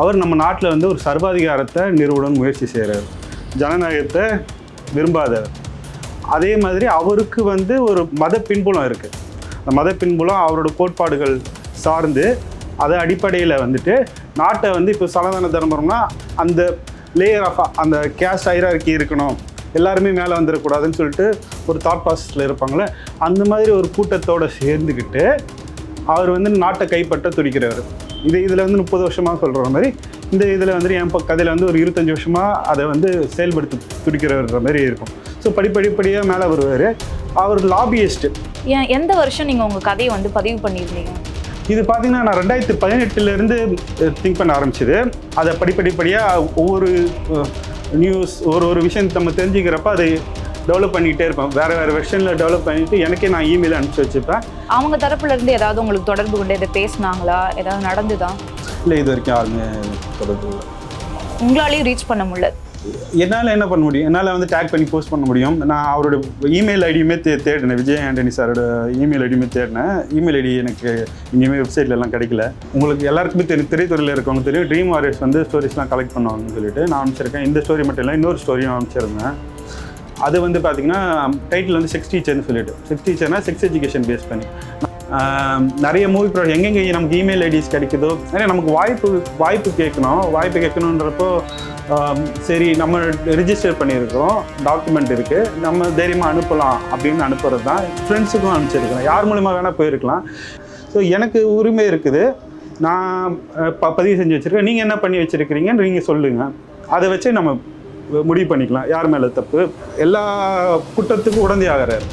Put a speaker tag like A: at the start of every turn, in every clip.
A: அவர் நம்ம நாட்டில் வந்து ஒரு சர்வாதிகாரத்தை நிறுவனம் முயற்சி செய்கிறார் ஜனநாயகத்தை விரும்பாதவர். அதே மாதிரி அவருக்கு வந்து ஒரு மத பின்புலம் இருக்குது அந்த மத பின்புலம் அவரோட கோட்பாடுகள் சார்ந்து அதை அடிப்படையில் வந்துட்டு நாட்டை வந்து இப்போ சனாதன தர்மம்னா அந்த லேயர் ஆஃப் அந்த கேஸ்ட் ஹைரார்கி இருக்கணும். எல்லாருமே மேலே வந்துடக்கூடாதுன்னு சொல்லிட்டு ஒரு தாட் ப்ராசஸில் இருப்பாங்களே அந்த மாதிரி ஒரு கூட்டத்தோடு சேர்ந்துக்கிட்டு அவர் வந்து நாட்டை கைப்பற்ற துடிக்கிறவர் இது இதில் வந்து முப்பது வருஷமாக சொல்கிற மாதிரி இந்த இதில் வந்து என் கதையில வந்து ஒரு இருபத்தஞ்சி வருஷமாக அதை வந்து செயல்படுத்தி துடிக்கிறவர் மாதிரி இருக்கும். ஸோ படிப்படிப்படியாக மேலே வருவார். அவர் லாபியஸ்ட்டு
B: ஏன் எந்த வருஷம் நீங்க உங்க கதையை வந்து பதிவு பண்ணியிருந்தீங்க?
A: இது பார்த்தீங்கன்னா நான் ரெண்டாயிரத்தி பதினெட்டுலேருந்து திங்க் பண்ண ஆரம்பிச்சது. அதை படிப்படிப்படியாக ஒவ்வொரு நியூஸ் ஒரு ஒரு விஷயம் நம்ம தெரிஞ்சுக்கிறப்ப அதை டெவலப் பண்ணிக்கிட்டே இருப்பேன். வேறு வேறு வெர்ஷனில் டெவலப் பண்ணிவிட்டு எனக்கே நான் இமெயில் அனுப்பிச்சி வச்சுப்பேன்.
B: அவங்க தரப்புல இருந்து ஏதாவது உங்களுக்கு தொடர்பு கொண்டு இதை பேசுனாங்களா? ஏதாவது நடந்துதா?
A: இல்லை இது வரைக்கும் யாருமே தொடர்பு இல்லை.
B: உங்களாலையும் ரீச் பண்ண முடியல.
A: என்னால் என்ன பண்ண முடியும்? என்னால் வந்து டேக் பண்ணி போஸ்ட் பண்ண முடியும். நான் அவரோட இமெயில் ஐடியுமே தே தேடினேன். விஜய் ஆண்டனி சாரோட இமெயில் ஐடியுமே தேடினேன். இமெயில் ஐடி எனக்கு இங்கேயுமே வெப்சைட்ல எல்லாம் கிடைக்கல. உங்களுக்கு எல்லாருக்குமே தெரியும் திரைத்துறையில் இருக்கவங்க தெரியும். ட்ரீம் வாரியர்ஸ் வந்து ஸ்டோரிஸ்லாம் கலெக்ட் பண்ணுவாங்கன்னு சொல்லிட்டு நான் அனுப்பிச்சிருக்கேன். இந்த ஸ்டோரி மட்டும் இல்லை இன்னொரு ஸ்டோரியும் அனுப்பிச்சிருந்தேன். அது வந்து பார்த்தீங்கன்னா டைட்டில் வந்து செக்ஸ் டீச்சர்னு சொல்லிட்டு. செக்ஸ் டீச்சர்னா செக்ஸ் எஜுகேஷன் பேஸ் பண்ணி. நிறைய மூவி ப்ராடக்ட் எங்கெங்கே நமக்கு இமெயில் ஐடிஸ் கிடைக்குதோ நிறைய நமக்கு வாய்ப்பு வாய்ப்பு கேட்கணும். வாய்ப்பு கேட்கணுன்றப்போ சரி நம்ம ரிஜிஸ்டர் பண்ணியிருக்கோம் டாக்குமெண்ட் இருக்குது நம்ம தைரியமாக அனுப்பலாம் அப்படின்னு அனுப்புறது தான் ஃப்ரெண்ட்ஸுக்கும் அனுப்பிச்சிருக்கலாம். யார் மூலிமா வேணால் போயிருக்கலாம். ஸோ எனக்கு உரிமை இருக்குது. நான் ப பதிவு செஞ்சு வச்சுருக்கேன். நீங்கள் என்ன பண்ணி வச்சுருக்கிறீங்கன்னு நீங்கள் சொல்லுங்கள் அதை வச்சு நம்ம முடிவு பண்ணிக்கலாம். யார் மேலே தப்பு? எல்லா குற்றத்துக்கும் உடந்தை ஆகிறார்.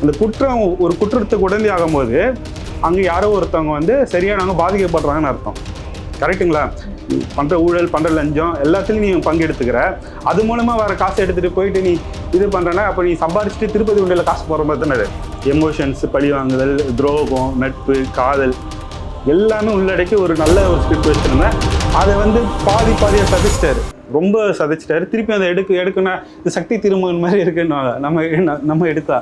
A: அந்த குற்றம் ஒரு குற்றத்துக்கு உடந்தை ஆகும்போது அங்கே யாரோ ஒருத்தவங்க வந்து சரியானவங்க பாதிக்கப்படுறாங்கன்னு அர்த்தம். கரெக்ட்டுங்களா? பண்ணுற ஊழல் பண்ணுற லஞ்சம் எல்லாத்துலையும் நீ பங்கெடுத்துக்கிற. அது மூலமாக வர காசை எடுத்துகிட்டு போயிட்டு நீ இது பண்ணுறனா அப்போ நீ சம்பாரிச்சுட்டு திருப்பதி உண்டியில் காசு போகிற மாதிரி தானே எமோஷன்ஸ் பழி வாங்குதல் துரோகம் நட்பு காதல் எல்லாமே உள்ளடக்கி ஒரு நல்ல ஒரு ஸ்கிரிப்ட் வச்சுருந்தேன் அதை வந்து பாதி பாதியை தவிச்சிட்டாரு ரொம்ப சதைச்சிட்டாரு. திருப்பி அதை எடுக்க எடுக்கணும் இது சக்தி திருமகன் மாதிரி இருக்குன்னு நம்ம நம்ம எடுத்தா.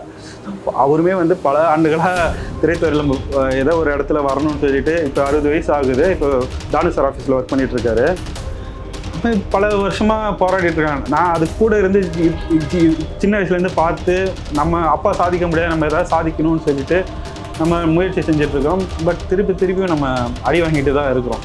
A: அவருமே வந்து பல ஆண்டுகளாக திரைத்துறையில் ஏதோ ஒரு இடத்துல வரணும்னு சொல்லிட்டு இப்போ அறுபது வயசு ஆகுது. இப்போ தானு சார் ஆஃபீஸில் ஒர்க் பண்ணிட்டு இருக்காரு பல வருஷமாக போராடிட்டு இருக்காங்க. நான் அது கூட இருந்து சின்ன வயசுலேருந்து பார்த்து நம்ம அப்பா சாதிக்க முடியாது. நம்ம ஏதாவது சாதிக்கணும்னு சொல்லிட்டு நம்ம முயற்சி செஞ்சுட்டு பட் திருப்பி திருப்பியும் நம்ம அடி வாங்கிட்டு தான் இருக்கிறோம்.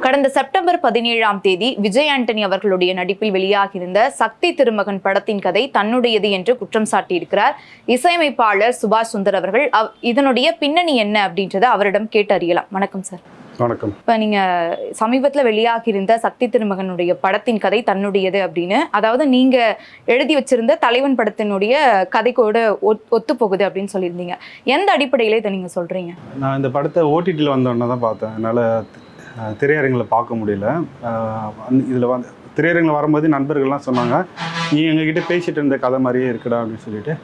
B: கடந்த செப்டம்பர் பதினேழாம் தேதி விஜய் ஆண்டனி அவர்களுடைய நடிப்பில் வெளியாகியிருந்த சக்தி திருமகன் படத்தின் கதை தன்னுடையது என்று குற்றம் சாட்டியிருக்கிறார். இசையமைப்பாளர் சுபாஷ் சுந்தர் அவர்கள் அவ்- இதனுடைய பின்னணி என்ன அப்படின்றத அவரிடம் கேட்டு அறியலாம். வணக்கம் சார்.
A: வணக்கம்.
B: இப்போ நீங்க சமீபத்தில் வெளியாகியிருந்த சக்தி திருமகனுடைய படத்தின் கதை தன்னுடையது அப்படின்னு அதாவது நீங்க எழுதி வச்சிருந்த தலைவன் படத்தினுடைய கதைக்கோட ஒத்- ஒத்து போகுது அப்படின்னு சொல்லியிருந்தீங்க. எந்த அடிப்படையில இதை நீங்க சொல்றீங்க?
A: நான் இந்த படத்தை ஓடிடியில் வந்தோடனே தான் பார்த்தேன். என்னால் திரையரங்கில் பார்க்க முடியல. இதில் வந்து திரையரங்கில் வரும்போது நண்பர்கள்லாம் சொன்னாங்க நீ எங்ககிட்ட பேசிகிட்டு இருந்த கதை மாதிரியே இருக்குடா அப்படின்னு சொல்லிட்டு.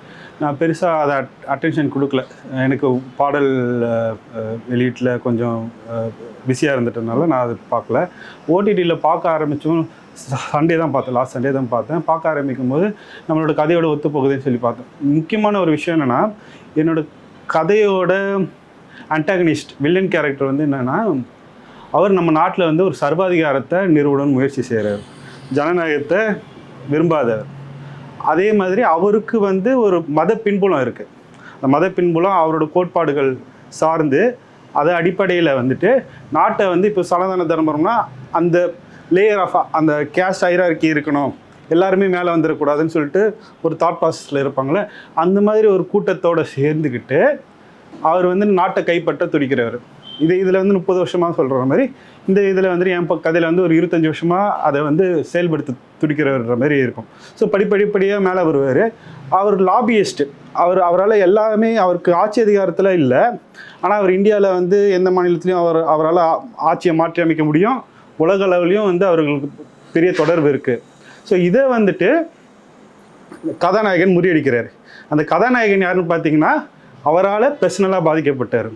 A: நான் பெருசாக அதை அட்டென்ஷன் கொடுக்கல. எனக்கு பாடல் வெளியீட்டில் கொஞ்சம் பிஸியாக இருந்துட்டனால நான் அதை பார்க்கல. ஓடிடியில் பார்க்க ஆரம்பித்தோம் சண்டே தான் பார்த்தேன். லாஸ்ட் சண்டே தான் பார்த்தேன். பார்க்க ஆரம்பிக்கும் போது நம்மளோட கதையோட ஒத்து போகுதுன்னு சொல்லி பார்த்தேன். முக்கியமான ஒரு விஷயம் என்னென்னா என்னோட கதையோட அன்டாகனிஸ்ட் வில்லன் கேரக்டர் வந்து என்னென்னா அவர் நம்ம நாட்டில் வந்து ஒரு சர்வாதிகாரத்தை நிறுவனம் முயற்சி செய்கிறார் ஜனநாயகத்தை விரும்பாதவர். அதே மாதிரி அவருக்கு வந்து ஒரு மத பின்புலம் இருக்குது அந்த மத பின்புலம் அவரோட கோட்பாடுகள் சார்ந்து அதை அடிப்படையில் வந்துட்டு நாட்டை வந்து இப்போ சனாதன தர்மம்னா அந்த லேயர் ஆஃப் அந்த கேஸ்ட் ஐராக்கி இருக்கணும். எல்லாருமே மேலே வந்துடக்கூடாதுன்னு சொல்லிட்டு ஒரு தாட் ப்ராசஸில் இருப்பாங்களே அந்த மாதிரி ஒரு கூட்டத்தோடு சேர்ந்துக்கிட்டு அவர் வந்து நாட்டை கைப்பற்ற துடிக்கிறவர். இது இதில் வந்து முப்பது வருஷமாக சொல்கிற மாதிரி இந்த இதில் வந்து என் ப- கதையில் வந்து ஒரு இருபத்தஞ்சி வருஷமாக அதை வந்து செயல்படுத்த துடிக்கிறவர் மாதிரி இருக்கும். ஸோ படிப்படிப்படியாக மேலே வருவார். அவர் லாபியிஸ்ட்டு அவர் அவரால் எல்லாமே அவருக்கு ஆட்சி அதிகாரத்தில் இல்லை. ஆனால் அவர் இந்தியாவில் வந்து எந்த மாநிலத்திலையும் அவர் அவரால் ஆட்சியை மாற்றி அமைக்க முடியும். உலக அளவுலையும் வந்து அவர்களுக்கு பெரிய தொடர்பு இருக்குது ஸோ இதை வந்துட்டு கதாநாயகன் முறியடிக்கிறார். அந்த கதாநாயகன் யாருன்னு பார்த்தீங்கன்னா அவரால் பர்சனலாக பாதிக்கப்பட்டார்.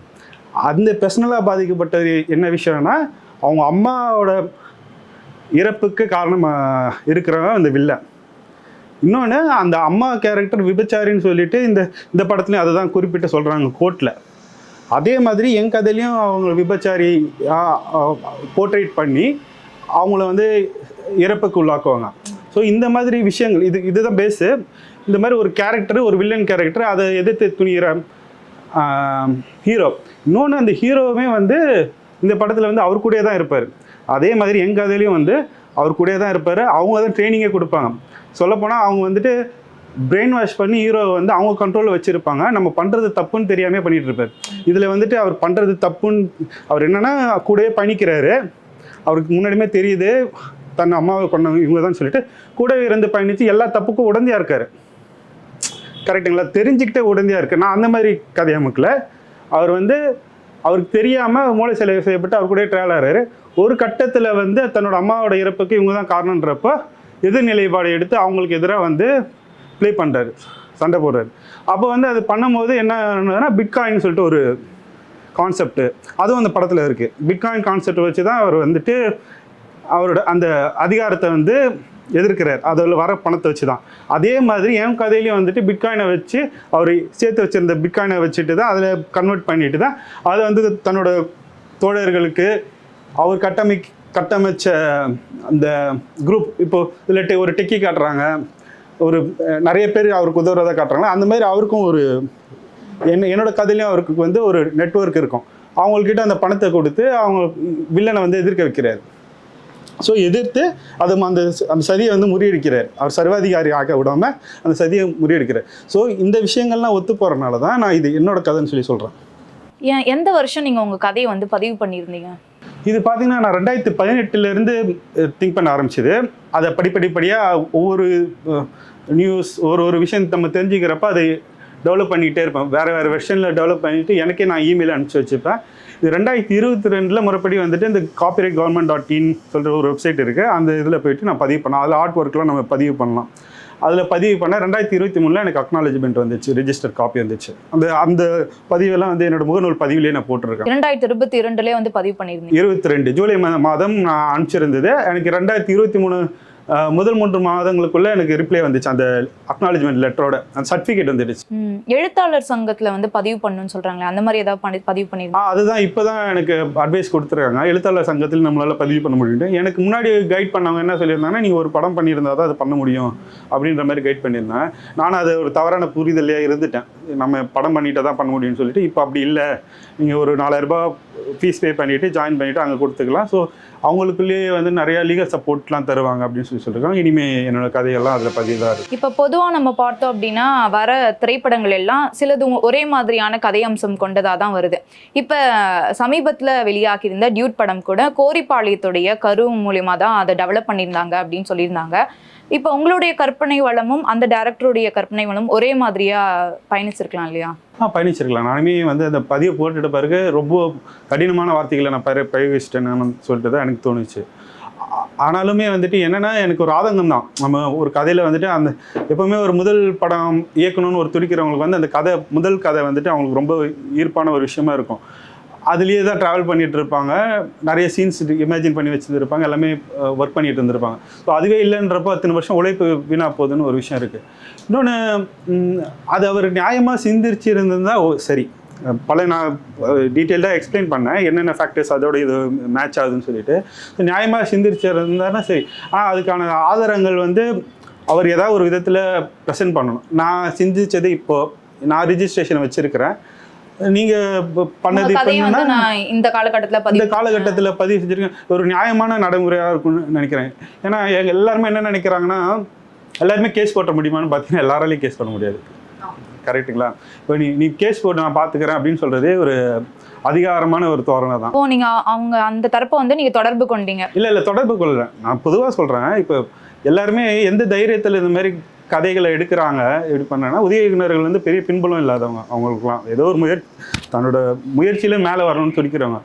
A: அந்த பர்சனலாக பாதிக்கப்பட்டது என்ன விஷயம்னா அவங்க அம்மாவோட இறப்புக்கு காரணமாக இருக்கிறவன் அந்த வில்லன் இன்னொன்று அந்த அம்மா கேரக்டர் விபச்சாரின்னு சொல்லிட்டு இந்த இந்த படத்துலையும் அதை தான் குறிப்பிட்டு சொல்கிறாங்க கோர்ட்டில் அதே மாதிரி என் கதையிலையும் அவங்க விபச்சாரி போர்ட்ரேட் பண்ணி அவங்கள வந்து இறப்புக்கு உள்ளாக்குவாங்க. ஸோ இந்த மாதிரி விஷயங்கள் இது இதுதான் பேஸு இந்த மாதிரி ஒரு கேரக்டர் ஒரு வில்லன் கேரக்டர் அதை எதிர்த்து துணிகிற ஹீரோ இன்னொன்று அந்த ஹீரோவுமே வந்து இந்த படத்தில் வந்து அவர் கூடயே தான் இருப்பார். அதே மாதிரி என் கதையிலையும் வந்து அவர் கூடயே தான் இருப்பார். அவங்க தான் ட்ரைனிங்கே கொடுப்பாங்க. சொல்லப்போனால் அவங்க வந்துட்டு பிரெயின் வாஷ் பண்ணி ஹீரோவை வந்து அவங்க கண்ட்ரோலில் வச்சுருப்பாங்க. நம்ம பண்ணுறது தப்புன்னு தெரியாமல் பண்ணிட்டு இருப்பார். இதில் வந்துட்டு அவர் பண்ணுறது தப்புன்னு அவர் என்னன்னா கூடயே பணிக்கிறாரு அவருக்கு முன்னாடியுமே தெரியுது. தன் அம்மாவை கொண்டவங்க இவங்க தான் சொல்லிட்டு கூடவே இருந்து பயணித்து எல்லா தப்புக்கும் உடந்தையாக இருக்காரு. கரெக்டுங்களா? தெரிஞ்சுக்கிட்டே உடந்தையாக இருக்கு. நான் அந்த மாதிரி கதை அமைக்கல. அவர் வந்து அவருக்கு தெரியாமல் மூளை சிலை செய்யப்பட்டு அவர் கூட ட்ராவல் ஆகிறாரு ஒரு கட்டத்தில் வந்து தன்னோட அம்மாவோட இறப்புக்கு இவங்க தான் காரணன்றப்போ எதிர் நிலைப்பாடு எடுத்து அவங்களுக்கு எதிராக வந்து ப்ளே பண்ணுறாரு சண்டை போடுறாரு. அப்போ வந்து அது பண்ணும்போது என்ன பிட்காயின் சொல்லிட்டு ஒரு கான்செப்ட் அதுவும் அந்த படத்தில் இருக்குது பிட்காயின் கான்செப்ட் வச்சு தான் அவர் வந்துட்டு அவரோட அந்த அதிகாரத்தை வந்து எதிர்க்கிறார். அதில் வர பணத்தை வச்சு தான் அதே மாதிரி என் கதையிலையும் வந்துட்டு பிட்காயினை வச்சு அவர் சேர்த்து வச்சிருந்த பிட்காயினை வச்சுட்டு தான் அதில் கன்வெர்ட் பண்ணிட்டு தான் அதை வந்து தன்னோட தோழர்களுக்கு அவர் கட்டமை கட்டமைச்ச அந்த குரூப் இப்போ இதில் ஒரு டெக்கி காட்டுறாங்க ஒரு நிறைய பேர் அவருக்கு உதவுறதை காட்டுறாங்களா அந்த மாதிரி அவருக்கும் ஒரு என்ன என்னோட கதையிலையும் அவருக்கு வந்து ஒரு நெட்வொர்க் இருக்கும். அவங்கக்கிட்ட அந்த பணத்தை கொடுத்து அவங்க வில்லனை வந்து எதிர்க்க வைக்கிறார். ஸோ எதிர்த்து அது அந்த அந்த சதியை வந்து முறியடிக்கிறார். அவர் சர்வாதிகாரி ஆக விடாம அந்த சதியை முறியடிக்கிறார். ஸோ இந்த விஷயங்கள்லாம் ஒத்து போகிறனால தான் நான் இது என்னோட கதைன்னு சொல்லி சொல்கிறேன்
B: ஏன் எந்த வருஷம் நீங்க உங்க கதையை வந்து பதிவு பண்ணியிருந்தீங்க?
A: இது பார்த்தீங்கன்னா நான் ரெண்டாயிரத்தி பதினெட்டுலேருந்து திங்க் பண்ண ஆரம்பிச்சது. அதை படிப்படிப்படியாக ஒவ்வொரு நியூஸ் ஒரு ஒரு விஷயம் நம்ம தெரிஞ்சுக்கிறப்ப அதை டெவலப் பண்ணிக்கிட்டே இருப்பேன். வேறு வேறு வெர்ஷனில் டெவலப் பண்ணிவிட்டு எனக்கே நான் இமெயில் அனுப்பிச்சி வச்சுப்பேன். இது ரெண்டாயிரத்தி இருபத்தி ரெண்டில் முறைப்படி வந்துட்டு இந்த காப்பிரைட் கவர்மெண்ட் டாட் இன் சொல்கிற ஒரு வெப்சைட் இருக்குது அந்த இதில் போயிட்டு நான் பதிவு பண்ணேன் அதில் ஆர்ட் ஒர்க்லாம் நம்ம பதிவு பண்ணலாம். அதில் பதிவு பண்ண ரெண்டாயிரத்தி இருபத்தி மூணில் எனக்கு அக்னாலஜ்மெண்ட் வந்துச்சு ரிஜிஸ்டர் காப்பி வந்துச்சு. அந்த அந்த பதிவெல்லாம் வந்து என்னோட முகநூல் பதிவிலே நான் போட்டிருக்கேன்.
B: இரண்டாயிரத்தி இருபத்தி இரண்டுலயே வந்து பதிவு பண்ணியிருந்தீங்க
A: இருபத்தி ரெண்டு ஜூலை மாதம் நான் அனுப்பிச்சிருந்தது. எனக்கு ரெண்டாயிரத்தி இருபத்தி மூணு முதல் மூன்று மாதங்களுக்குள்ள எனக்கு ரிப்ளை வந்துச்சு. அந்த அக்னாலஜ்மெண்ட் லெட்டரோட அந்த சர்டிஃபிகேட் வந்துடுச்சு.
B: எழுத்தாளர் சங்கத்துல வந்து பதிவு பண்ணணும்னு சொல்றாங்களே அந்த மாதிரி ஏதாவது பண்ணி பதிவு பண்ணிருந்தீங்க
A: அதுதான் இப்போ தான் எனக்கு அட்வைஸ் கொடுத்துருக்காங்க. எழுத்தாளர் சங்கத்தில் நம்மளால் பதிவு பண்ண முடியும் எனக்கு முன்னாடி கைட் பண்ணவங்க என்ன சொல்லியிருந்தாங்கன்னா நீங்கள் ஒரு படம் பண்ணியிருந்தா தான் அது பண்ண முடியும் அப்படின்ற மாதிரி கைட் பண்ணியிருந்தேன். நானும் அது ஒரு தவறான புரிதலையாக இருந்துட்டேன். நம்ம படம் பண்ணிட்டு தான் பண்ண முடியும்னு சொல்லிட்டு இப்போ அப்படி இல்லை. நீங்கள் ஒரு நாலாயிரரூபா ஃபீஸ் பே பண்ணிவிட்டு ஜாயின் பண்ணிவிட்டு அங்கே கொடுத்துக்கலாம். ஸோ அவங்களுக்குள்ளேயே வந்து நிறையா லீகல் சப்போர்ட்லாம் தருவாங்க அப்படின்னு சொல்லி சொல்லியிருக்காங்க இனிமேல் என்னோட கதையெல்லாம் அதில் பதிவு தான் இருக்குது
B: இப்ப பொதுவா நம்ம பார்த்தோம் அப்படின்னா வர திரைப்படங்கள் எல்லாம் சிலது ஒரே மாதிரியான கதை அம்சம் கொண்டதா தான் வருது. இப்ப சமீபத்துல வெளியாகியிருந்த டியூட் படம் கூட கோரிப்பாளையத்துடைய கரு மூலியமா தான் அதை டெவலப் பண்ணியிருந்தாங்க அப்படின்னு சொல்லியிருந்தாங்க. இப்ப உங்களுடைய கற்பனை வளமும் அந்த டைரக்டருடைய கற்பனை வளமும் ஒரே மாதிரியா பயணிச்சிருக்கலாம் இல்லையா?
A: ஆ பயணிச்சிருக்கலாம். நானுமே வந்து அந்த பதிவை போட்டுட்ட பிறகு ரொம்ப கடினமான வார்த்தைகளை நான் பய பிரயோகிச்சிட்டேன்னு சொல்லிட்டு தான் எனக்கு தோணுச்சு. ஆனாலுமே வந்துட்டு என்னென்னா எனக்கு ஒரு ஆதங்கம் தான். நம்ம ஒரு கதையில் வந்துட்டு அந்த எப்போவுமே ஒரு முதல் படம் இயக்கணும்னு ஒரு துடிக்கிறவங்களுக்கு வந்து அந்த கதை முதல் கதை வந்துட்டு அவங்களுக்கு ரொம்ப ஈர்ப்பான ஒரு விஷயமா இருக்கும். அதுலேயே தான் ட்ராவல் பண்ணிகிட்டு இருப்பாங்க. நிறைய சீன்ஸ் இமேஜின் பண்ணி வச்சுருப்பாங்க எல்லாமே ஒர்க் பண்ணிகிட்டு இருந்திருப்பாங்க. ஸோ அதுவே இல்லைன்றப்போ அத்தனை வருஷம் உழைப்பு வீணாக போகுதுன்னு ஒரு விஷயம் இருக்குது இன்னொன்று அது அவர் நியாயமாக சிந்திரிச்சு இருந்திருந்தால் ஓ சரி. பல நான் டீட்டெயில்டாக எக்ஸ்பிளைன் பண்ணேன். என்னென்ன ஃபேக்டர்ஸ் அதோட இது மேட்ச் ஆகுதுன்னு சொல்லிட்டு. So, நியாயமாக சிந்திரிச்சு இருந்தாருன்னா சரி. ஆனால் அதுக்கான ஆதாரங்கள் வந்து அவர் ஏதாவது ஒரு விதத்தில் ப்ரெசென்ட் பண்ணணும். நான் சிந்திச்சது இப்போது நான் ரிஜிஸ்ட்ரேஷன் வச்சுருக்கிறேன். நீங்கள் பண்ணது
B: இந்த காலகட்டத்துல
A: இந்த காலகட்டத்தில் பதிவு செஞ்சிருக்கேன். ஒரு நியாயமான நடைமுறையாக இருக்கும்னு நினைக்கிறேன். ஏன்னா எல்லாருமே என்ன நினைக்கிறாங்கன்னா எல்லாருமே கேஸ் போட்ட முடியுமான்னு பார்த்தீங்கன்னா எல்லாராலையும் கேஸ் பண்ண முடியாது. கரெக்ட்டுங்களா? இப்போ நீ நீ கேஸ் போட்டு நான் பார்த்துக்கிறேன் அப்படின்னு சொல்கிறதே ஒரு அதிகாரமான ஒரு தோரணை தான்.
B: இப்போ நீங்க அவங்க அந்த தரப்பை வந்து நீங்க தொடர்பு கொண்டீங்க.
A: இல்லை இல்லை தொடர்பு கொள்கிறேன் நான் பொதுவாக சொல்கிறேன் இப்போ எல்லாருமே எந்த தைரியத்தில் இந்த மாதிரி கதைகளை எடுக்கிறாங்க எப்படி பண்ணாங்கன்னா உதவி இயக்குனர்கள் வந்து பெரிய பின்புலம் இல்லாதவங்க. அவங்களுக்குலாம் ஏதோ ஒரு முயற்சி தன்னோட முயற்சியில் மேலே வரணும்னு துடிக்கிறவங்க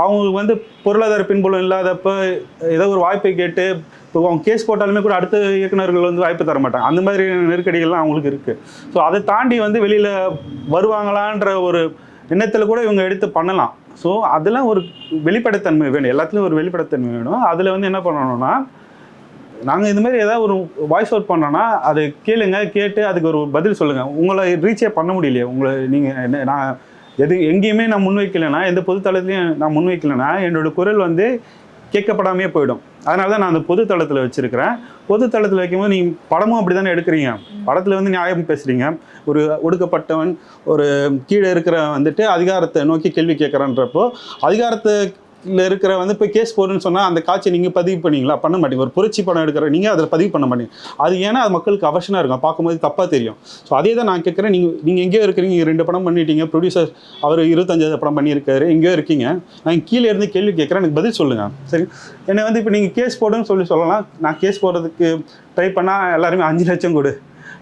A: அவங்களுக்கு வந்து பொருளாதார பின்புலம் இல்லாதப்ப ஏதோ ஒரு வாய்ப்பை கேட்டு இப்போ அவங்க கேஸ் போட்டாலுமே கூட அடுத்த இயக்குநர்கள் வந்து வாய்ப்பு தர மாட்டாங்க. அந்த மாதிரி நெருக்கடிகள்லாம் அவங்களுக்கு இருக்குது ஸோ அதை தாண்டி வந்து வெளியில் வருவாங்களான்ற ஒரு எண்ணத்தில் கூட இவங்க எடுத்து பண்ணலாம். ஸோ அதெல்லாம் ஒரு வெளிப்படைத்தன்மை வேணும். எல்லாத்துலேயும் ஒரு வெளிப்படைத்தன்மை வேணும். அதில் வந்து என்ன பண்ணணும்னா நாங்கள் இந்த மாதிரி ஏதாவது ஒரு வாய்ஸ் அவுட் பண்ணோன்னா அதை கேளுங்க கேட்டு அதுக்கு ஒரு பதில் சொல்லுங்கள் உங்களை ரீச்சே பண்ண முடியலையே. உங்களை நீங்கள் என்ன நான் எது எங்கேயுமே நான் முன்வைக்கலைன்னா எந்த பொதுத்தளத்துலையும் நான் முன்வைக்கலைன்னா என்னோட குரல் வந்து கேட்கப்படாமே போயிடும். அதனால தான் நான் அந்த பொது தளத்தில் வச்சுருக்கிறேன். பொது தளத்தில் வைக்கும்போது நீங்கள் படமும் அப்படி தானே எடுக்கிறீங்க. படத்தில் வந்து நியாயம் பேசுகிறீங்க ஒரு ஒடுக்கப்பட்டவன் ஒரு கீழே இருக்கிற வந்துட்டு அதிகாரத்தை நோக்கி கேள்வி கேட்குறான்றப்போ அதிகாரத்தை இல்லை இருக்கிற வந்து இப்போ கேஸ் போடுன்னு சொன்னால் அந்த காட்சி நீங்கள் பதிவு பண்ணீங்களா? பண்ண மாட்டீங்க. ஒரு புரட்சி படம் எடுக்கிற நீங்கள் அதில் பதிவு பண்ண மாட்டீங்க. அது ஏன்னா அது மக்களுக்கு அவசியமாக இருக்கும். பார்க்கும்போது தப்பாக தெரியும். ஸோ அதே தான் நான் கேட்குறேன். நீங்கள் நீங்கள் எங்கேயோ இருக்கிறீங்க. நீங்கள் ரெண்டு படம் பண்ணிட்டீங்க. ப்ரொடியூசர் அவர் இருபத்தஞ்சாவது படம் பண்ணியிருக்காரு. எங்கேயோ இருக்கீங்க. நான் கீழே இருந்து கேள்வி கேட்குறேன். எனக்கு பதில் சொல்லுங்கள் சரி. என்னை வந்து இப்போ நீங்கள் கேஸ் போடுன்னு சொல்லி சொல்லலாம். நான் கேஸ் போடுறதுக்கு ட்ரை பண்ணால் எல்லாருமே அஞ்சு லட்சம் கொடு.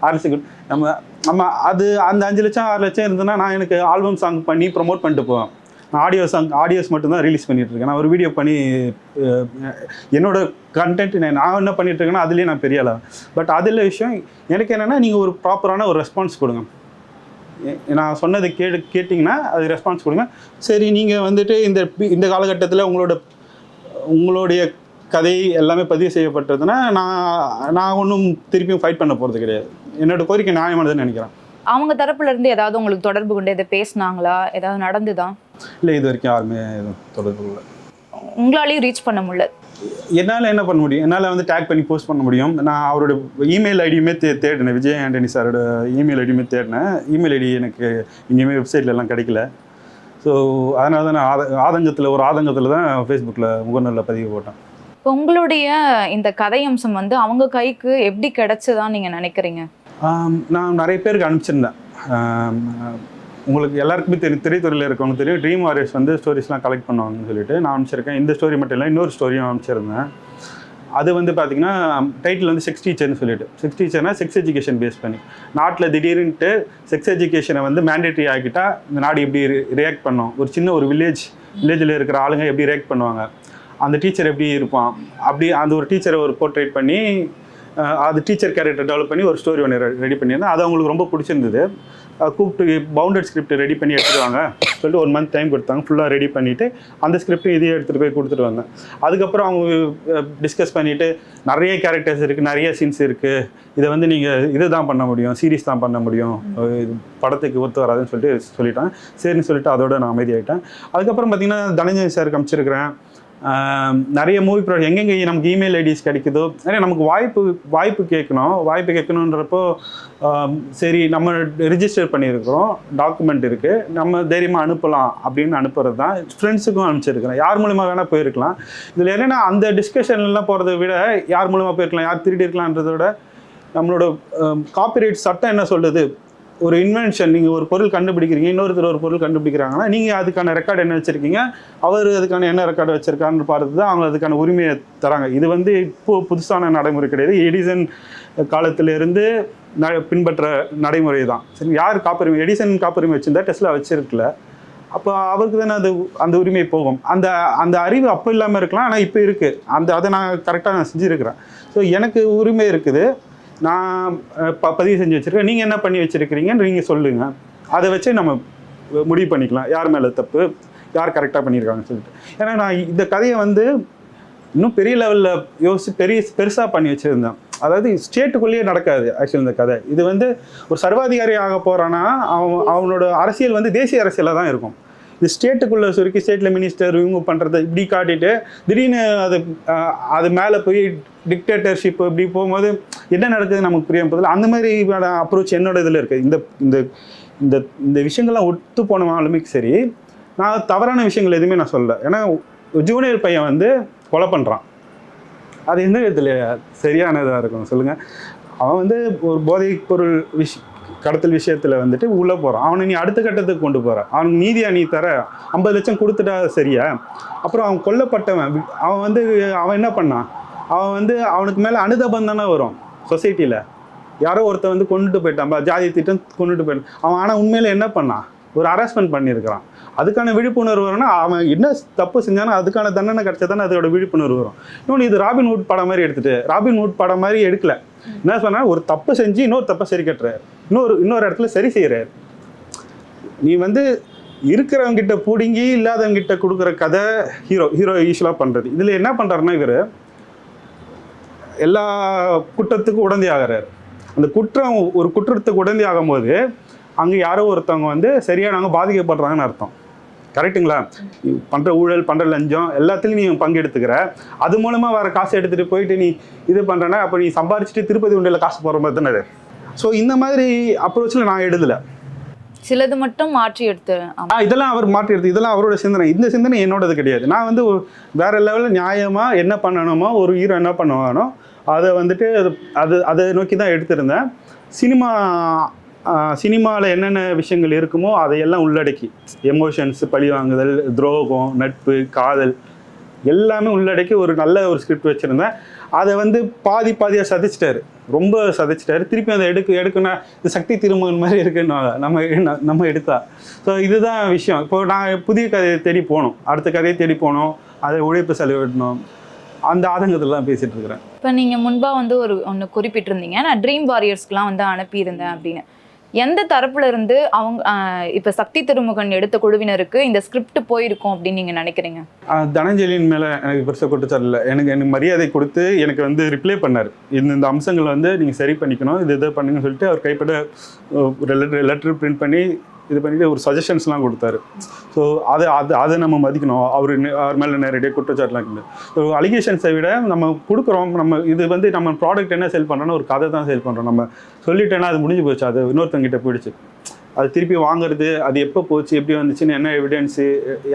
A: அரசு லட்சம் கொடு. நம்ம நம்ம அது அந்த அஞ்சு லட்சம் ஆறு லட்சம் இருந்ததுன்னா நான் எனக்கு ஆல்பம் சாங் பண்ணி ப்ரொமோட் பண்ணிட்டு போவேன். ஆடியோ சாங் ஆடியோஸ் மட்டும்தான் ரிலீஸ் பண்ணிகிட்ருக்கேன் இருக்கேன் நான் ஒரு வீடியோ பண்ணி என்னோட கண்டென்ட் நான் என்ன பண்ணிகிட்ருக்கேன்னா அதுலேயே நான் பெரிய ஆளா. பட் அதில் விஷயம் எனக்கு என்னென்னா நீங்கள் ஒரு ப்ராப்பரான ஒரு ரெஸ்பான்ஸ் கொடுங்க. நான் சொன்னதை கேட்டு கேட்டிங்கன்னா அது ரெஸ்பான்ஸ் கொடுங்க. சரி நீங்கள் வந்துட்டு இந்த இந்த காலகட்டத்தில் உங்களோட உங்களுடைய கதை எல்லாமே பதிவு செய்யப்பட்டதுன்னா நான் நான் ஒன்றும் திருப்பியும் ஃபைட் பண்ண போகிறது கிடையாது. என்னோடய கோரிக்கை நியாயமானதுன்னு நினைக்கிறேன்.
B: அவங்க தரப்புல இருந்து ஏதாவது உங்களுக்கு தொடர்பு கொண்டு இதை பேசுனாங்களா? ஏதாவது நடந்துதா?
A: இல்லை இது வரைக்கும் யாருமே எதுவும் தொடர்பு இல்லை
B: உங்களாலையும் ரீச் பண்ண முடியல.
A: என்னால் என்ன பண்ண முடியும்? என்னால் வந்து டேக் பண்ணி போஸ்ட் பண்ண முடியும். நான் அவரோட இமெயில் ஐடியுமே தே தேடினேன். விஜய் ஆண்டனி சாரோட இமெயில் ஐடியுமே தேடினேன். இமெயில் ஐடி எனக்கு எங்கேயுமே வெப்சைட்ல எல்லாம் கிடைக்கல. ஸோ அதனால தான் நான் ஆத ஆதங்கத்தில் ஒரு ஆதங்கத்தில் தான் ஃபேஸ்புக்கில் முகநூலில் பதிவு போட்டேன்.
B: இப்போ உங்களுடைய இந்த கதை அம்சம் வந்து அவங்க கைக்கு எப்படி கிடைச்சதா நீங்க நினைக்கிறீங்க?
A: நான் நிறைய பேருக்கு அனுப்பிச்சிருந்தேன். உங்களுக்கு எல்லாருக்குமே தெரியும் திரைத்துறையில் இருக்கவங்க தெரியும். ட்ரீம் வாரியர்ஸ் வந்து ஸ்டோரிஸ்லாம் கலெக்ட் பண்ணுவாங்கன்னு சொல்லிட்டு நான் அனுப்பிச்சிருக்கேன். இந்த ஸ்டோரி மட்டும் இல்லை இன்னொரு ஸ்டோரியும் அனுப்பிச்சிருந்தேன். அது வந்து பார்த்திங்கன்னா டைட்டில் வந்து செக்ஸ் டீச்சர்னு சொல்லிட்டு. செக்ஸ் டீச்சர்னா செக்ஸ் எஜுகேஷன் பேஸ் பண்ணி. நாட்டில் திடீர்னுட்டு செக்ஸ் எஜுகேஷனை வந்து மேண்டேட்ரி ஆகிட்டா இந்த நாடு எப்படி ரியாக்ட் பண்ணும்? ஒரு சின்ன ஒரு வில்லேஜ் வில்லேஜில் இருக்கிற ஆளுங்க எப்படி ரியாக்ட் பண்ணுவாங்க? அந்த டீச்சர் எப்படி இருப்பான்? அப்படி அந்த ஒரு டீச்சரை ஒரு போர்ட்ரேட் பண்ணி அது டீச்சர் கேரக்டர் டெவலப் பண்ணி ஒரு ஸ்டோரி ஒன்று ரெடி பண்ணியிருந்தேன். அது அவங்களுக்கு ரொம்ப பிடிச்சிருந்தது. கூப்பிட்டு பவுண்டட் ஸ்கிரிப்ட் ரெடி பண்ணி எடுத்துட்டு வாங்க சொல்லிட்டு ஒரு மந்த் டைம் கொடுத்தாங்க. ஃபுல்லாக ரெடி பண்ணிவிட்டு அந்த ஸ்கிரிப்ட் இதையே எடுத்துகிட்டு போய் கொடுத்துட்டு வந்தேன். அதுக்கப்புறம் அவங்க டிஸ்கஸ் பண்ணிவிட்டு நிறைய கேரக்டர்ஸ் இருக்குது நிறைய சீன்ஸ் இருக்குது இதை வந்து நீங்கள் இது தான் பண்ண முடியும் சீரிஸ் தான் பண்ண முடியும். படத்துக்கு ஒத்து வராதுன்னு சொல்லிட்டு சொல்லிட்டாங்க. சரின்னு சொல்லிட்டு அதோட நான் அமைதியாயிட்டேன். அதுக்கப்புறம் பார்த்தீங்கன்னா தனஞ்சய் சாருக்கு அமைச்சிருக்கிறேன் ஆம், நிறைய மூவி ப்ரொடக்ட் எங்கெங்கே நமக்கு இமெயில் ஐடிஸ் கிடைக்குதோ நிறைய நமக்கு வாய்ப்பு வாய்ப்பு கேட்கணும். வாய்ப்பு கேட்கணுன்றப்போ சரி நம்ம ரிஜிஸ்டர் பண்ணியிருக்கிறோம் டாக்குமெண்ட் இருக்குது நம்ம தைரியமாக அனுப்பலாம் அப்படின்னு அனுப்புறது தான் ஃப்ரெண்ட்ஸுக்கும் அனுப்பிச்சிருக்கிறேன். யார் மூலிமா வேணால் போயிருக்கலாம். இதில் என்னென்னா அந்த டிஸ்கஷன்லாம் போகிறத விட யார் மூலிமா போயிருக்கலாம் யார் திருடி இருக்கலான்றதை விட நம்மளோட காப்பிரைட் சட்டம் என்ன சொல்லுது? ஒரு இன்வென்ஷன் நீங்கள் ஒரு பொருள் கண்டுபிடிக்கிறீங்க இன்னொருத்தர் ஒரு பொருள் கண்டுபிடிக்கிறாங்கன்னா நீங்கள் அதுக்கான ரெக்கார்டு என்ன வச்சுருக்கீங்க? அவர் அதுக்கான என்ன ரெக்கார்டு வச்சுருக்கான்னு பார்த்து தான் அவங்க அதுக்கான உரிமையை தராங்க. இது வந்து இப்போ புதுசான நடைமுறை கிடையாது. எடிசன் காலத்திலேருந்து ந பின்பற்ற நடைமுறை தான். சரி யார் காப்புரிமை? எடிசன் காப்புரிமை வச்சுருந்தா டெஸ்ட்டில் வச்சிருக்கல. அப்போ அவருக்கு தானே அது அந்த உரிமை போகும். அந்த அந்த அறிவு அப்போ இல்லாமல் இருக்கலாம் ஆனால் இப்போ இருக்குது அந்த அதை நான் கரெக்டாக நான் செஞ்சுருக்கிறேன். ஸோ எனக்கு உரிமை இருக்குது. நான் ப பதிவு செஞ்சு வச்சுருக்கேன். நீங்கள் என்ன பண்ணி வச்சுருக்கிறீங்கன்னு நீங்கள் சொல்லுங்கள் அதை வச்சு நம்ம முடிவு பண்ணிக்கலாம். யார் மேலே தப்பு யார் கரெக்டாக பண்ணியிருக்காங்கன்னு சொல்லிட்டு. ஏன்னா நான் இந்த கதையை வந்து இன்னும் பெரிய லெவலில் யோசிச்சு பெரிய பெருசாக பண்ணி வச்சுருந்தேன். அதாவது ஸ்டேட்டுக்குள்ளேயே நடக்காது ஆக்சுவலி இந்த கதை. இது வந்து ஒரு சர்வாதிகாரி ஆக போகிறான்னா அவன் அவனோட அரசியல் வந்து தேசிய அரசியலாக தான் இருக்கும். இது ஸ்டேட்டுக்குள்ளே சுருக்கி ஸ்டேட்டில் மினிஸ்டர் இவங்க பண்ணுறதை இப்படி காட்டிட்டு திடீர்னு அது அது மேலே போய் டிக்டேட்டர்ஷிப் இப்படி போகும்போது என்ன நடக்குது நமக்கு புரியாம போதில் அந்த மாதிரி அப்ரோச் என்னோட இதில் இருக்குது இந்த இந்த இந்த இந்த விஷயங்கள்லாம் ஒத்து போனாலுமே சரி நான் தவறான விஷயங்கள் எதுவுமே நான் சொல்லலை. ஏன்னா ஜூனியர் பையன் வந்து கொலை பண்ணுறான் அது எந்த விதத்தில் சரியானதாக இருக்கும் சொல்லுங்கள் அவன் வந்து ஒரு போதைப் பொருள் விஷ் கடத்தல் விஷயத்தில் வந்துட்டு உள்ளே போகிறான் அவனை நீ அடுத்த கட்டத்துக்கு கொண்டு போகிற அவனுக்கு நீதியாக நீ தர ஐம்பது லட்சம் கொடுத்துட்டா சரியா? அப்புறம் அவன் கொல்லப்பட்டவன். அவன் வந்து அவன் என்ன பண்ணான்? அவன் வந்து அவனுக்கு மேலே அனுதபம் தானே வரும் சொசைட்டியில் யாரோ ஒருத்தன் வந்து கொண்டுட்டு போயிட்டான். ஜாதி திட்டம் கொண்டுட்டு போயிட்டான். அவன் ஆனால் உண்மையில் என்ன பண்ணான்? ஒரு ஹராஸ்மெண்ட் பண்ணியிருக்கிறான். அதுக்கான விழிப்புணர்வு வரும்னா அவன் என்ன தப்பு செஞ்சானோ அதுக்கான தண்டனை கிடைச்சா தானே அதோட விழிப்புணர்வு வரும். இன்னொன்று இது ராபின் வுட் படம் மாதிரி எடுத்துட்டு ராபின் வுட் படம் மாதிரி எடுக்கல. என்ன சொன்னால் ஒரு தப்பு செஞ்சு இன்னொரு தப்பை சரி கட்டுறாரு. இன்னொரு இன்னொரு இடத்துல சரி செய்கிறார் நீ வந்து இருக்கிறவங்கிட்ட பிடுங்கி இல்லாதவங்கிட்ட கொடுக்குற கதை ஹீரோ ஹீரோ யூஸ்வலாக பண்ணுறது இதில் என்ன பண்ணுறாருன்னா இவர் எல்லா குற்றத்துக்கும் உடந்தை ஆகிறார். அந்த குற்றம் ஒரு குற்றத்துக்கு உடந்தை ஆகும்போது அங்கே யாரோ ஒருத்தவங்க வந்து சரியாக நாங்கள் பாதிக்கப்படுறாங்கன்னு அர்த்தம். கரெக்ட்டுங்களா? நீ பண்ணுற ஊழல் பண்ணுற லஞ்சம் எல்லாத்துலேயும் நீ பங்கெடுத்துக்கிற. அது மூலமாக வர காசு எடுத்துகிட்டு போயிட்டு நீ இது பண்ணுறேன்னா அப்போ நீ சம்பாரிச்சிட்டு திருப்பதி உண்டியில் காசு போகிற மாதிரி தானே ஸோ இந்த மாதிரி அப்ரோச்சில் நான் எழுதலை
B: சிலது மட்டும் மாற்றி எடுத்து
A: இதெல்லாம் அவர் மாற்றி எடுத்து இதெல்லாம் அவரோட சிந்தனை. இந்த சிந்தனை என்னோடது கிடையாது. நான் வந்து வேற லெவலில் நியாயமாக என்ன பண்ணணுமோ ஒரு ஹீரோ என்ன பண்ணுவானோ அதை வந்துட்டு அது அது அதை நோக்கி தான் எடுத்திருந்தேன். சினிமா சினிமாவில் என்னென்ன விஷயங்கள் இருக்குமோ அதையெல்லாம் உள்ளடக்கி. எமோஷன்ஸ் பழிவாங்குதல் துரோகம் நட்பு காதல் எல்லாமே உள்ளடக்கி ஒரு நல்ல ஒரு ஸ்கிரிப்ட் வச்சுருந்தேன். அதை வந்து பாதி பாதியாக சதைச்சிட்டாரு. ரொம்ப சதைச்சிட்டாரு. திருப்பி அதை எடுக்க எடுக்கணும் இது சக்தி திருமகன் மாதிரி இருக்குன்னு நம்ம நம்ம எடுத்தா. ஸோ இதுதான் விஷயம். இப்போ நான் புதிய கதையை தேடி போகணும். அடுத்த கதையை தேடி போகணும். அதை உழைப்பு செலவிடணும். அந்த ஆதங்கத்திலாம் பேசிகிட்டு இருக்கிறேன்.
B: இப்போ நீங்கள் முன்பாக வந்து ஒரு ஒன்று குறிப்பிட்டிருந்தீங்க. நான் ட்ரீம் வாரியர்ஸ்க்குலாம் வந்து அனுப்பியிருந்தேன் அப்படின்னு. எந்த தரப்புல இருந்து அவங்க இப்போ இப்ப சக்தி திருமுகன் எடுத்த குழுவினருக்கு இந்த ஸ்கிரிப்ட் போயிருக்கும் அப்படின்னு நீங்க நினைக்கிறீங்க?
A: தனஞ்சலியின் மேலே எனக்கு பெருசாக குற்றச்சாட்டு இல்லை. எனக்கு எனக்கு மரியாதை கொடுத்து எனக்கு வந்து ரிப்ளை பண்ணார். இந்த இந்த அம்சங்களை வந்து நீங்கள் சரி பண்ணிக்கணும். இது இதை பண்ணுங்கன்னு சொல்லிட்டு அவர் கைப்பட ஒரு லெட்டர் பிரிண்ட் பண்ணி இது பண்ணிட்டு ஒரு சஜஷன்ஸ்லாம் கொடுத்தாரு. ஸோ அதை அது அதை நம்ம மதிக்கணும். அவர் அவர் மேலே நேரடியாக குற்றச்சாட்டுலாம் இருக்குது ஸோ அலிகேஷன்ஸை விட நம்ம கொடுக்குறோம். நம்ம இது வந்து நம்ம ப்ராடக்ட் என்ன சேல் பண்ணுறோன்னா ஒரு கதை தான் சேல் பண்ணுறோம் நம்ம சொல்லிட்டேன்னா அது முடிஞ்சு போச்சு. அது இன்னொருத்தங்கிட்ட போயிடுச்சு. அது திருப்பி வாங்குறது அது எப்போ போச்சு எப்படி வந்துச்சுன்னு என்ன எவிடன்ஸு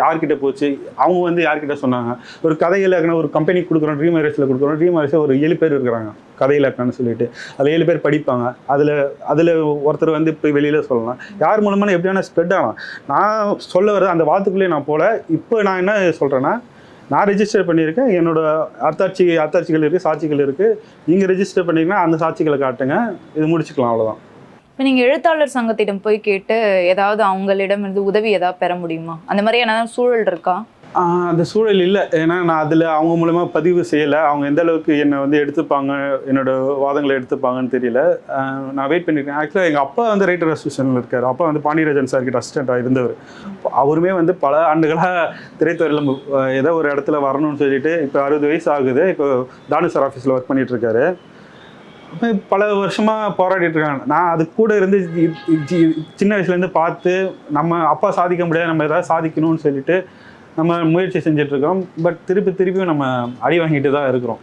A: யார்கிட்ட போச்சு அவங்க வந்து யார்கிட்ட சொன்னாங்க? ஒரு கதை இலக்கணம் ஒரு கம்பெனி கொடுக்குறோம் ட்ரீம் அரேஸில் கொடுக்குறோம். ட்ரீம் அரேஸில் ஒரு ஏழு பேர் இருக்கிறாங்க. கதை இலக்கணம்னு சொல்லிட்டு. அதில் ஏழு பேர் படிப்பாங்க. அதில் அதில் ஒருத்தர் வந்து போய் வெளியில் சொல்லலாம். யார் மூலமான எப்படியான ஸ்ப்ரெட் ஆகலாம். நான் சொல்ல வர அந்த வார்த்தைக்குள்ளேயே நான் போல. இப்போ நான் என்ன சொல்கிறேன்னா நான் ரெஜிஸ்டர் பண்ணியிருக்கேன். என்னோட அத்தாட்சி அத்தாட்சிகள் இருக்குது சாட்சிகள் இருக்குது நீங்கள் ரெஜிஸ்டர் பண்ணிங்கன்னா அந்த சாட்சிகளை காட்டுங்க. இது முடிச்சுக்கலாம் அவ்வளோதான்
B: இப்போ நீங்கள் எழுத்தாளர் சங்கத்திடம் போய் கேட்டு ஏதாவது அவங்களிடம் இருந்து உதவி ஏதாவது பெற முடியுமா? அந்த மாதிரியான சூழல் இருக்கா?
A: அந்த சூழல் இல்லை. ஏன்னா நான் அதில் அவங்க மூலமாக பதிவு செய்யலை. அவங்க எந்த அளவுக்கு என்னை வந்து எடுத்துப்பாங்க என்னோட வாதங்களை எடுத்துப்பாங்கன்னு தெரியல. நான் வெயிட் பண்ணியிருக்கேன் ஆக்சுவலாக எங்கள் அப்பா வந்து ரைட்டர் அசோசியேஷனில் இருக்கார். அப்பா வந்து பாண்டியராஜன் சார் கிட்ட அசிஸ்டண்ட்டாக இருந்தவர். அவருமே வந்து பல ஆண்டுகளாக திரைத்துறையில் ஏதோ ஒரு இடத்துல வரணும்னு சொல்லிட்டு இப்போ அறுபது வயசு ஆகுது. இப்போ தானு சார் ஆஃபீஸில் ஒர்க் பண்ணிகிட்ருக்காரு பல வருஷமாக போராடிட்டு இருக்காங்க. நான் அது கூட இருந்து சின்ன வயசுலேருந்து பார்த்து நம்ம அப்பா சாதிக்க முடியாது நம்ம ஏதாவது சாதிக்கணும்னு சொல்லிட்டு நம்ம முயற்சி செஞ்சிட்ருக்கோம் பட் திருப்பி திருப்பியும் நம்ம அடி வாங்கிட்டு தான் இருக்கிறோம்.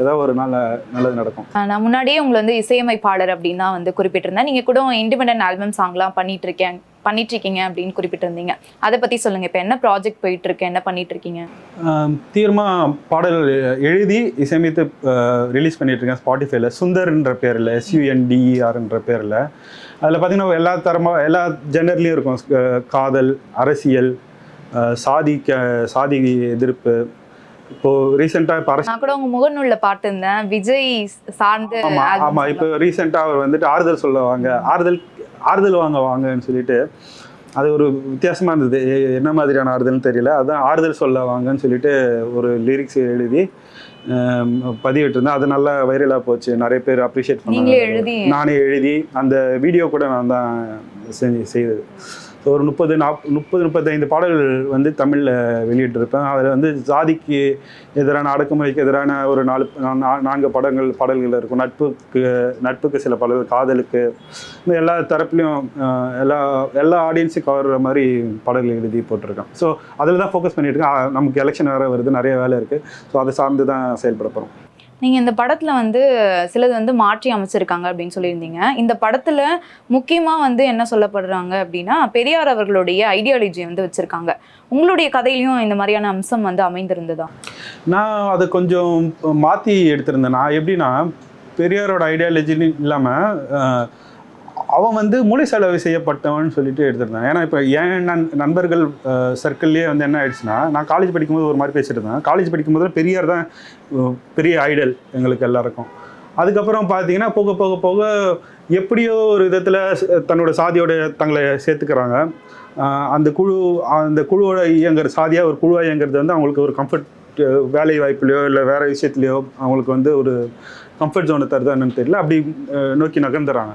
A: ஏதாவது ஒரு நல்ல நல்லது நடக்கும்.
B: நான் முன்னாடியே உங்களை வந்து இசையமைப்பாளர் அப்படின்னு தான் வந்து குறிப்பிட்டிருந்தேன். நீங்கள் கூட இண்டிபெண்டன்ட் ஆல்பம் சாங்லாம் பண்ணிட்டு இருக்கேன். பண்ணிட்டு இருக்கீங்க அப்படின்னு குறிப்பிட்டிருந்தீங்க. அதை பத்தி சொல்லுங்க. இப்போ என்ன ப்ராஜெக்ட் போயிட்டு இருக்கு என்ன பண்ணிட்டு இருக்கீங்க
A: ஆம், தீர்மா பாடல் எழுதி இசையமைத்து ரிலீஸ் பண்ணிட்டு இருக்கேன் ஸ்பாட்டிஃபைல சுந்தர்ன்ற பேரில் எஸ்யூஎன்டிஆர்ன்ற பேரில். அதில் பார்த்தீங்கன்னா எல்லா தரமாக எல்லா ஜெண்டர்லேயும் இருக்கும். காதல் அரசியல் சாதி க- சாதி எதிர்ப்பு இப்போ அரசு
B: நான் கூட உங்க முகநூல்ல பார்த்திருந்தேன். விஜய் சார்ந்த
A: ஆமாம் இப்போ ரீசெண்டாக அவர் வந்துட்டு ஆறுதல் சொல்ல வாங்க ஆறுதல் ஆறுதல் வாங்க வாங்கன்னு சொல்லிட்டு அது ஒரு வித்தியாசமாக இருந்தது. என்ன மாதிரியான ஆறுதல்னு தெரியல. அதான் ஆறுதல் சொல்ல வாங்கன்னு சொல்லிட்டு ஒரு லிரிக்ஸ் எழுதி ஆம், பதிவிட்டிருந்தேன். அது நல்லா வைரலாக போச்சு. நிறைய பேர் அப்ரிஷியேட் பண்ணாங்க.
B: எழுதி.
A: நானே எழுதி அந்த வீடியோ கூட நான் தான் செஞ்சு செய்தது. ஸோ ஒரு முப்பது நாப் முப்பது முப்பத்தைந்து பாடல்கள் வந்து தமிழில் வெளியிட்டிருப்பேன். அதில் வந்து ஜாதிக்கு எதிரான அடக்குமுறைக்கு எதிரான ஒரு நாலு நான்கு படங்கள் பாடல்கள் இருக்கும். நட்புக்கு நட்புக்கு சில பாடல்கள் காதலுக்கு இந்த எல்லா தரப்புலையும் எல்லா எல்லா ஆடியன்ஸும் கவர்ற மாதிரி பாடல்கள் எழுதி போட்டிருக்கேன். ஸோ அதில் தான் ஃபோக்கஸ் பண்ணிட்டு இருக்கேன். நமக்கு எலெக்ஷன் வேறு வருது நிறைய வேலை இருக்குது ஸோ அதை சார்ந்து தான் செயல்பட போகிறோம்
B: நீங்கள் இந்த படத்தில் வந்து சிலது வந்து மாற்றி அமைச்சிருக்காங்க அப்படின்னு சொல்லியிருந்தீங்க. இந்த படத்தில் முக்கியமாக வந்து என்ன சொல்லப்படுறாங்க அப்படின்னா பெரியார் அவர்களுடைய ஐடியாலஜி வந்து வச்சுருக்காங்க. உங்களுடைய கதையிலையும் இந்த மாதிரியான அம்சம் வந்து அமைந்திருந்ததா?
A: நான் அதை கொஞ்சம் மாற்றி எடுத்திருந்தேன். நான் எப்படின்னா பெரியாரோட ஐடியாலஜின்னு இல்லாமல் அவன் வந்து மூளை செலவு செய்யப்பட்டவன் சொல்லிட்டு எடுத்திருந்தான் ஏன்னா இப்போ என் நன் நண்பர்கள் சர்க்கிள்லேயே வந்து என்ன ஆயிடுச்சுன்னா நான் காலேஜ் படிக்கும்போது ஒரு மாதிரி பேசிட்டு இருந்தேன். காலேஜ் படிக்கும்போது பெரியார் தான் பெரிய ஐடல் எங்களுக்கு எல்லாருக்கும். அதுக்கப்புறம் பார்த்தீங்கன்னா போக போக போக எப்படியோ ஒரு விதத்தில் தன்னோட சாதியோட தங்களை சேர்த்துக்கிறாங்க. அந்த குழு அந்த குழுவோட இயங்குற சாதியாக ஒரு குழுவாக இயங்குறது வந்து அவங்களுக்கு ஒரு கம்ஃபர்ட் வேலை வாய்ப்புலையோ இல்லை வேறு விஷயத்துலையோ அவங்களுக்கு வந்து ஒரு கம்ஃபர்ட் ஜோனை தருதா என்னன்னு தெரியல. அப்படி நோக்கி நகர்ந்துறாங்க.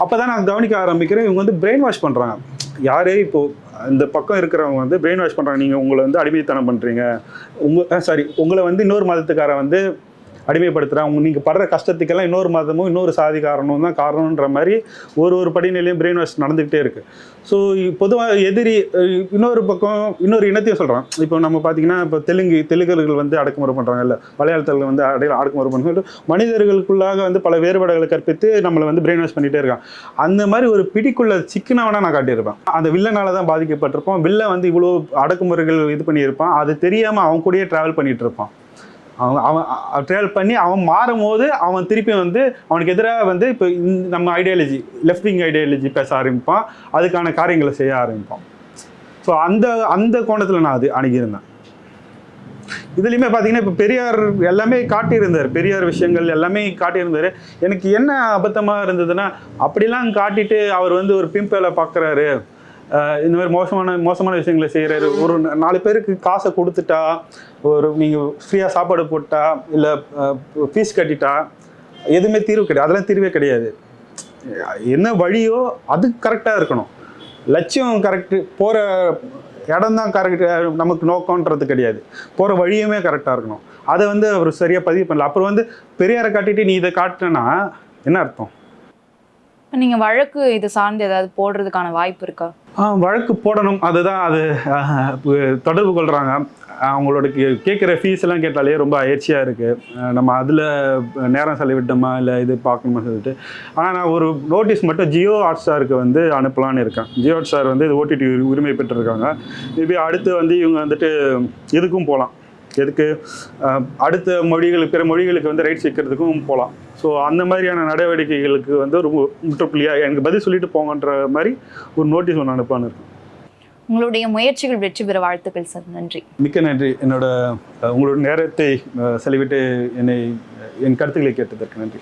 A: அப்போ தான் நான் கவனிக்க ஆரம்பிக்கிறேன் இவங்க வந்து பிரெயின் வாஷ் பண்ணுறாங்க யாரே? இப்போது இந்த பக்கம் இருக்கிறவங்க வந்து பிரெயின் வாஷ் பண்ணுறாங்க நீங்கள் உங்களை வந்து அடிமைத்தனம் பண்ணுறீங்க உங்கள் சாரி உங்களை வந்து இன்னொரு மதத்துக்காரன் வந்து அடிமைப்படுத்துகிறான் அவங்க நீங்கள் படுற கஷ்டத்துக்கெல்லாம் இன்னொரு மதமும் இன்னொரு சாதி காரணம் தான் காரணம்ன்ற மாதிரி ஒரு ஒரு படிநிலையும் பிரெயின் வாஷ் நடந்துக்கிட்டே இருக்குது ஸோ பொதுவாக எதிரி இன்னொரு பக்கம் இன்னொரு இனத்தையும் சொல்கிறான் இப்போ நம்ம பார்த்தீங்கன்னா இப்போ தெலுங்கு தெலுங்கர்கள் வந்து அடக்குமுறை பண்ணுறாங்கல்ல மலையாளத்தில் வந்து அடை அடக்குமுறை பண்ணுறது மனிதர்களுக்குள்ளாக வந்து பல வேறுபாடுகளை கற்பித்து நம்மளை வந்து பிரெயின் வாஷ் பண்ணிகிட்டே இருக்கான் அந்த மாதிரி ஒரு பிடிக்குள்ள சிக்கனவனா நான் காட்டியிருப்பேன். அந்த வில்லனால தான் பாதிக்கப்பட்டிருப்போம். வில்ல வந்து இவ்வளோ அடக்குமுறைகள் இது பண்ணியிருப்பான். அது தெரியாமல் அவன் கூடயே ட்ராவல் பண்ணிகிட்டு இருப்பான். அவன் அவன் ட்ராவல் பண்ணி அவன் மாறும்போது அவன் திருப்பி வந்து அவனுக்கு எதிராக வந்து இப்போ நம்ம ஐடியாலஜி லெஃப்ட் விங் ஐடியாலஜி பேச ஆரம்பிப்பான். அதுக்கான காரியங்களை செய்ய ஆரம்பிப்பான். ஸோ அந்த அந்த கோணத்தில் நான் அது அணுகியிருந்தேன். இதுலேயுமே பார்த்தீங்கன்னா இப்போ பெரியார் எல்லாமே காட்டியிருந்தார். பெரியார் விஷயங்கள் எல்லாமே காட்டியிருந்தார். எனக்கு என்ன அபத்தமாக இருந்ததுன்னா அப்படிலாம் காட்டிட்டு அவர் வந்து ஒரு பிம்பேல பார்க்குறாரு இந்த மாதிரி மோசமான மோசமான விஷயங்களை செய்கிறாரு ஒரு நாலு பேருக்கு காசை கொடுத்துட்டா ஒரு நீங்கள் ஃப்ரீயாக சாப்பாடு போட்டா இல்லை ஃபீஸ் கட்டிட்டா எதுவுமே தீர்வு கிடையாது. அதெல்லாம் தீர்வே கிடையாது. என்ன வழியோ அது கரெக்டாக இருக்கணும். லட்சியம் கரெக்டு போகிற இடம் தான் கரெக்ட் நமக்கு நோக்கன்றது கிடையாது. போகிற வழியுமே கரெக்டாக இருக்கணும். அதை வந்து அவர் சரியாக பதிவு பண்ணல. அப்புறம் வந்து பெரியாரை காட்டிட்டு நீ இதை காட்டினா என்ன அர்த்தம்?
B: நீங்கள் வழக்கு இது சார்ந்து ஏதாவது போடுறதுக்கான வாய்ப்பு இருக்கா?
A: வழக்கு போடணும். அதுதான் அது தொடர்பு கொள்கிறாங்க அவங்களோட கே- கேட்குற ஃபீஸ் எல்லாம் கேட்டாலே ரொம்ப அயற்சியாக இருக்குது நம்ம அதில் நேரம் செலவிட்டோமா? இல்லை இது பார்க்கணுமா சொல்லிட்டு. ஆனால் நான் ஒரு நோட்டீஸ் மட்டும் ஜியோ ஹாட் ஸ்டாருக்கு வந்து அனுப்பலான்னு இருக்கேன். ஜியோ ஹாட் ஸ்டார் வந்து இது ஓடிடி உரிமை பெற்றிருக்காங்க. மேபி அடுத்து வந்து இவங்க வந்துட்டு இதுக்கும் போகலாம். எதுக்கு? அடுத்த மொழிகளுக்கு பிற மொழிகளுக்கு வந்து ரைட்ஸ் வைக்கிறதுக்கும் போகலாம் ஸோ அந்த மாதிரியான நடவடிக்கைகளுக்கு வந்து ஒரு முற்றுப்புள்ளியாக எனக்கு பதில் சொல்லிட்டு போங்கன்ற மாதிரி ஒரு நோட்டீஸ் ஒன்று அனுப்பான்னு இருக்கேன்
B: உங்களுடைய முயற்சிகள் வெற்றி பெற வாழ்த்துக்கள் சார் நன்றி.
A: மிக்க நன்றி. என்னோட உங்களோட நேரத்தை செலவிட்டு என்னை என் கருத்துக்களை கேட்டதற்கு நன்றி.